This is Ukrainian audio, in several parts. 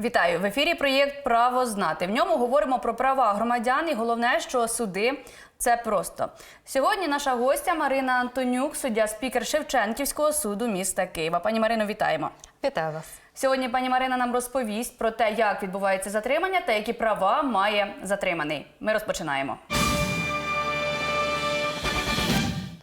Вітаю в ефірі. Проєкт Право знати. В ньому говоримо про права громадян. І головне, що суди це просто. Сьогодні наша гостя Марина Антонюк, суддя спікер Шевченківського суду міста Києва. Пані Марино, вітаємо. Вітаю вас. Сьогодні пані Марина нам розповість про те, як відбувається затримання та які права має затриманий. Ми розпочинаємо.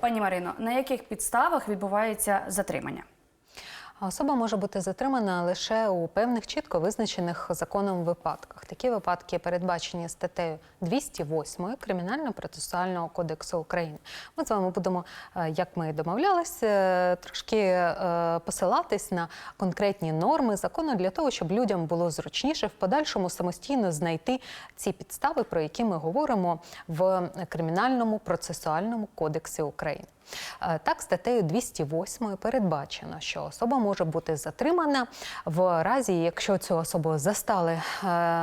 Пані Марино, на яких підставах відбувається затримання? А Особа може бути затримана лише у певних чітко визначених законом випадках. Такі випадки передбачені статтею 208 Кримінально-процесуального кодексу України. Ми з вами будемо, е, як ми домовлялися, е, трошки е, посилатись на конкретні норми закону для того, щоб людям було зручніше в подальшому самостійно знайти ці підстави, про які ми говоримо в Кримінальному процесуальному кодексі України. Е, Так, статтею 208 передбачено, що особа може бути затримана в разі, якщо цю особу застали е,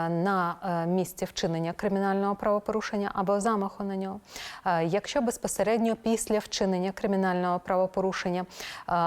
на е, місці вчинення кримінального правопорушення або замаху на нього. Якщо безпосередньо після вчинення кримінального правопорушення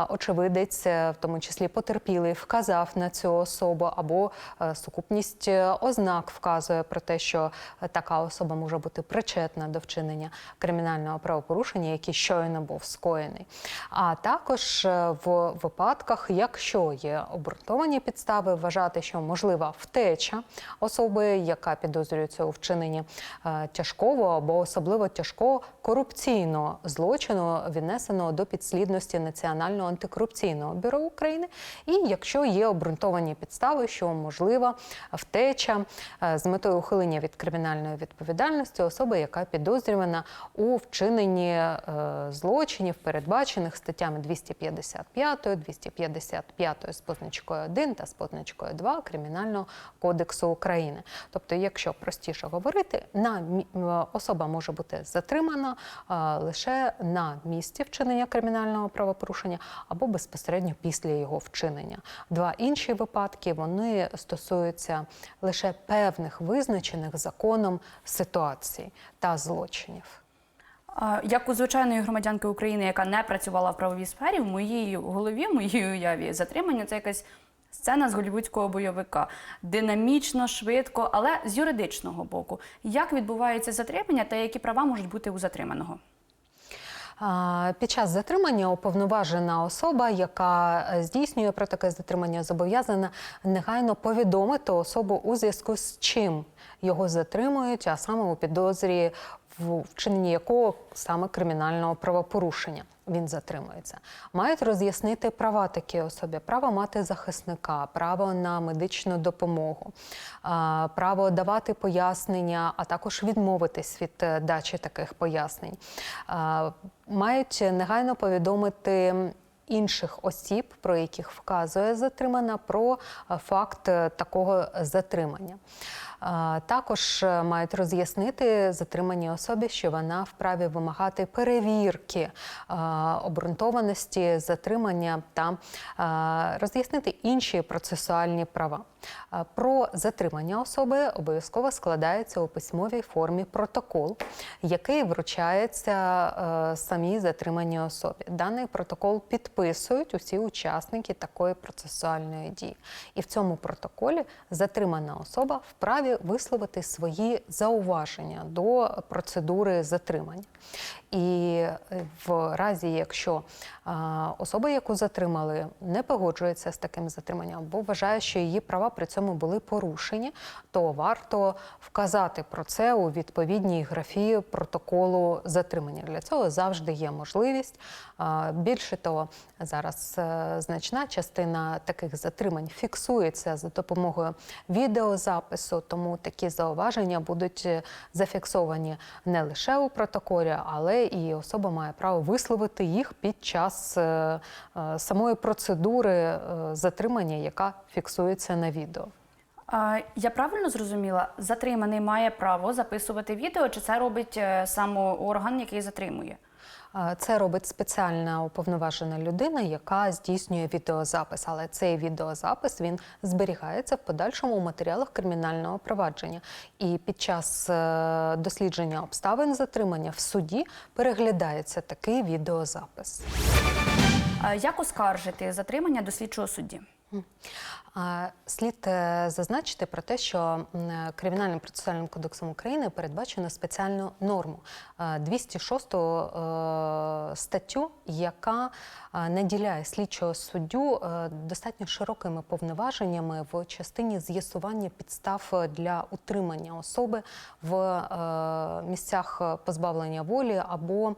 очевидець, в тому числі потерпілий, вказав на цю особу, або сукупність ознак вказує про те, що така особа може бути причетна до вчинення кримінального правопорушення, який щойно був скоєний. А також е, в випадках, якщо є обґрунтовані підстави, вважати, що можлива втеча особи, яка підозрюється у вчиненні е, тяжкого або особливо тяжкого корупційного злочину, віднесеного до підслідності Національного антикорупційного бюро України, і якщо є обґрунтовані підстави, що можлива втеча е, з метою ухилення від кримінальної відповідальності особи, яка підозрювана у вчиненні е, злочинів, передбачених статтями 255, 255 з позначкою 1 та з позначкою 2 Кримінального кодексу України. Тобто, якщо простіше говорити, на особа може бути затримана лише на місці вчинення кримінального правопорушення або безпосередньо після його вчинення. Два інші випадки вони стосуються лише певних визначених законом ситуацій та злочинів. Як у звичайної громадянки України, яка не працювала в правовій сфері, в моїй голові, в моїй уяві, затримання це якась сцена з голівудського бойовика. Динамічно, швидко, але з юридичного боку. Як відбувається затримання та які права можуть бути у затриманого? Під час затримання уповноважена особа, яка здійснює про таке затримання, зобов'язана негайно повідомити особу у зв'язку з чим його затримують, а саме у підозрі в вчиненні якого саме кримінального правопорушення він затримується. Мають роз'яснити права такій особі: право мати захисника, право на медичну допомогу, право давати пояснення, а також відмовитись від е, дачі таких пояснень. Мають негайно повідомити інших осіб, про яких вказує затримана, про е, факт е, такого затримання. Також е, мають роз'яснити затриманій особі, що вона вправі вимагати перевірки обґрунтованості затримання та роз'яснити інші процесуальні права. Про затримання особи обов'язково складається у письмовій формі протокол, який вручається е, самій затриманій особі. Даний протокол підписують усі учасники такої процесуальної дії. І в цьому протоколі затримана особа вправі висловити свої зауваження до процедури затримання. І е, в разі, якщо особа, яку затримали, не погоджується з таким затриманням, або вважає, що її права при цьому були порушені, то варто вказати про це у відповідній графі протоколу затримання. Для цього завжди є можливість. Більше того, зараз е, значна частина таких затримань фіксується за допомогою відеозапису, тому такі зауваження будуть е, зафіксовані не лише у протоколі, але і особа має право висловити їх під час е, е, самої процедури затримання, яка фіксується на відео. Я правильно зрозуміла, затриманий має право записувати відео, чи це робить сам орган, який затримує? Це робить спеціальна уповноважена людина, яка здійснює відеозапис. Але цей відеозапис він зберігається в подальшому у матеріалах кримінального провадження. І під час е, дослідження обставин затримання в суді переглядається такий відеозапис. Як оскаржити затримання до слідчого судді? Слід е, зазначити про те, що е, Кримінальним процесуальним кодексом України передбачено спеціальну норму е, 206 е, статтю, яка е, наділяє слідчого суддю е, достатньо широкими повноваженнями в частині з'ясування підстав для утримання особи в е, місцях позбавлення волі або е,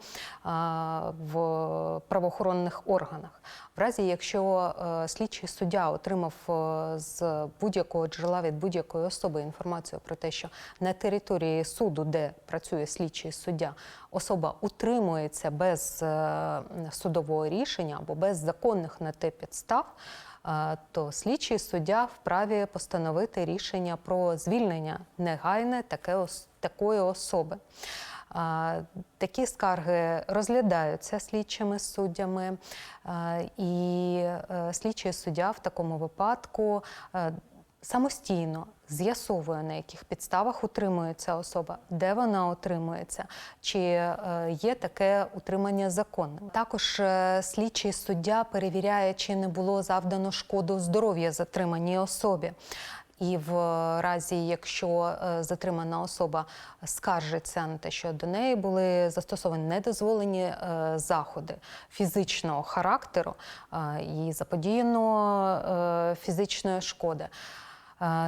в правоохоронних органах. В разі, якщо е, слідчий суддя отримав е, з будь-якого джерела від будь-якої особи інформацію про те, що на території суду, де працює слідчий суддя, особа утримується без е, судового рішення або без законних на те підстав, то слідчий суддя вправі постановити рішення про звільнення негайне таке такої особи. Такі скарги розглядаються слідчими суддями, і е, слідчий суддя в такому випадку е, самостійно з'ясовує, на яких підставах утримується особа, де вона утримується, чи е, є таке утримання законним. Також слідчий суддя перевіряє, чи не було завдано шкоду здоров'я затриманій особі. І в разі, якщо е, затримана особа скаржиться на те, що до неї були застосовані недозволені е, заходи фізичного характеру е, і заподіяно фізичної шкоди.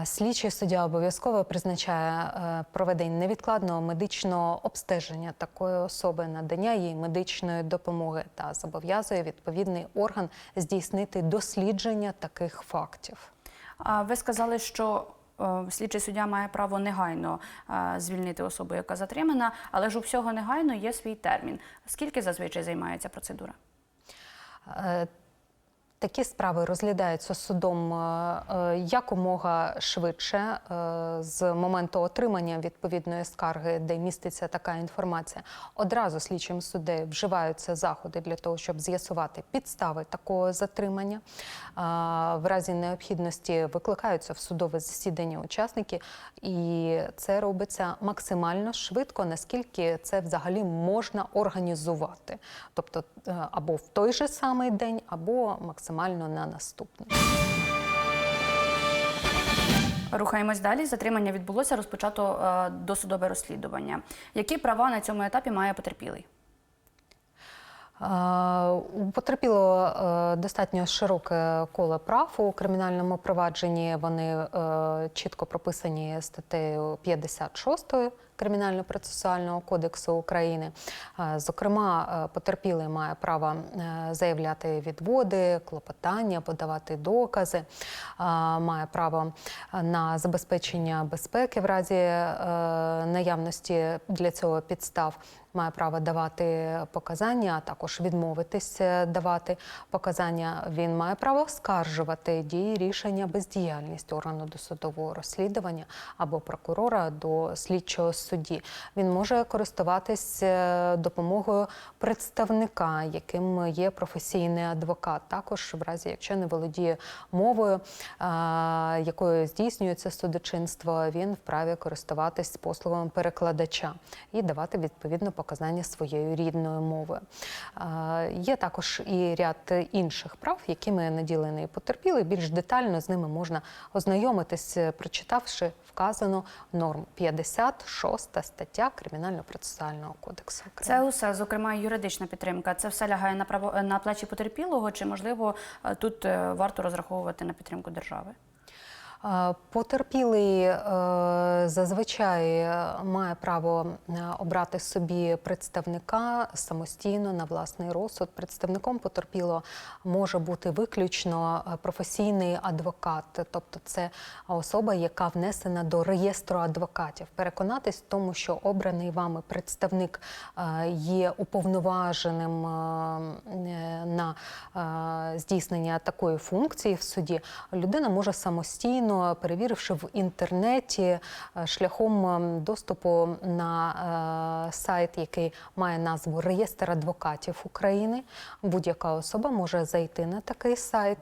Слідчий суддя обов'язково призначає проведення невідкладного медичного обстеження такої особи, надання їй медичної допомоги та зобов'язує відповідний орган здійснити дослідження таких фактів. Ви сказали, що е, слідчий суддя має право негайно е, звільнити особу, яка затримана, але ж у всього негайно є свій термін. Скільки зазвичай займається процедура? Такі справи розглядаються судом е, е, якомога швидше е, з моменту отримання відповідної скарги, де міститься така інформація. Одразу слідчим суддею вживаються заходи для того, щоб з'ясувати підстави такого затримання. В разі необхідності викликаються в судове засідання учасники, і це робиться максимально швидко, наскільки це взагалі можна організувати, тобто або в той же самий день, або максимально на наступний. Рухаємось далі. Затримання відбулося, розпочато е, досудове розслідування. Які права на цьому етапі має потерпілий? Е, У потерпілого е, достатньо широке коло прав у кримінальному провадженні. Вони чітко прописані статтею 56 Кримінально-процесуального кодексу України. Зокрема, е, потерпілий має право е, заявляти відводи, клопотання, подавати докази, е, має право на забезпечення безпеки в разі наявності для цього підстав має право давати показання, а також відмовитись давати показання. Він має право оскаржувати дії рішення бездіяльність органу досудового розслідування або прокурора до слідчого судді. Він може користуватись е, допомогою представника, яким є професійний адвокат. Також в разі, якщо не володіє мовою, е, якою здійснюється судочинство, він вправі користуватись послугами перекладача і давати відповідно показання своєю рідною мовою. Е, Є також і ряд інших прав, якими наділений потерпілий. Більш детально з ними можна ознайомитись, прочитавши вказану норму 56 стаття Кримінально-процесуального кодексу України. Це усе, зокрема, юридична підтримка. Це все лягає на право на плечі потерпілого, чи можливо е, тут е, варто розраховувати на підтримку держави? Потерпілий е, зазвичай е, має право е, обрати собі представника самостійно на власний розсуд. Представником потерпілого може бути виключно професійний адвокат, тобто це особа, яка внесена до реєстру адвокатів. Переконатись в тому, що обраний вами представник є уповноваженим на здійснення такої функції в суді, людина може самостійно, перевіривши в інтернеті е, шляхом ем, доступу на е, сайт, який має назву Реєстр адвокатів України. Будь-яка особа може зайти на такий сайт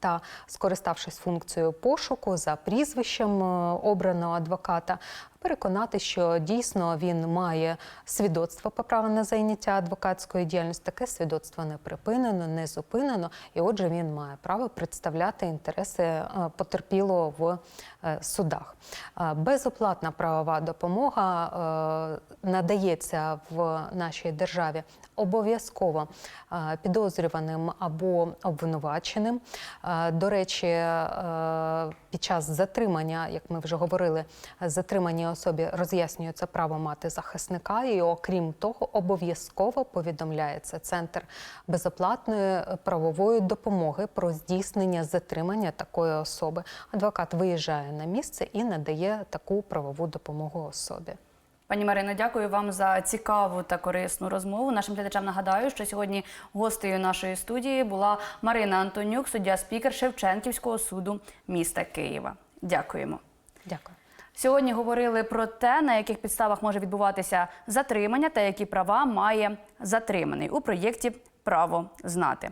та, скориставшись функцією пошуку за прізвищем е, обраного адвоката, переконати, що дійсно він має свідоцтво по право на зайняття адвокатської діяльності. Таке свідоцтво не припинено, не зупинено, і отже, він має право представляти інтереси е, потерпілого в е, судах. Е, Безоплатна правова допомога надається в нашій державі обов'язково підозрюваним або обвинуваченим. До речі, під час затримання, як ми вже говорили, затриманій особі роз'яснюється право мати захисника, і окрім того, обов'язково повідомляється центр безоплатної правової допомоги про здійснення затримання такої особи. Адвокат виїжджає на місце і надає таку правову допомогу особі. Пані Марино, дякую вам за цікаву та корисну розмову. Нашим глядачам нагадаю, що сьогодні гостею нашої студії була Марина Антонюк, суддя-спікер Шевченківського суду міста Києва. Дякуємо. Дякую. Сьогодні говорили про те, на яких підставах може відбуватися затримання та які права має затриманий у проєкті Право знати.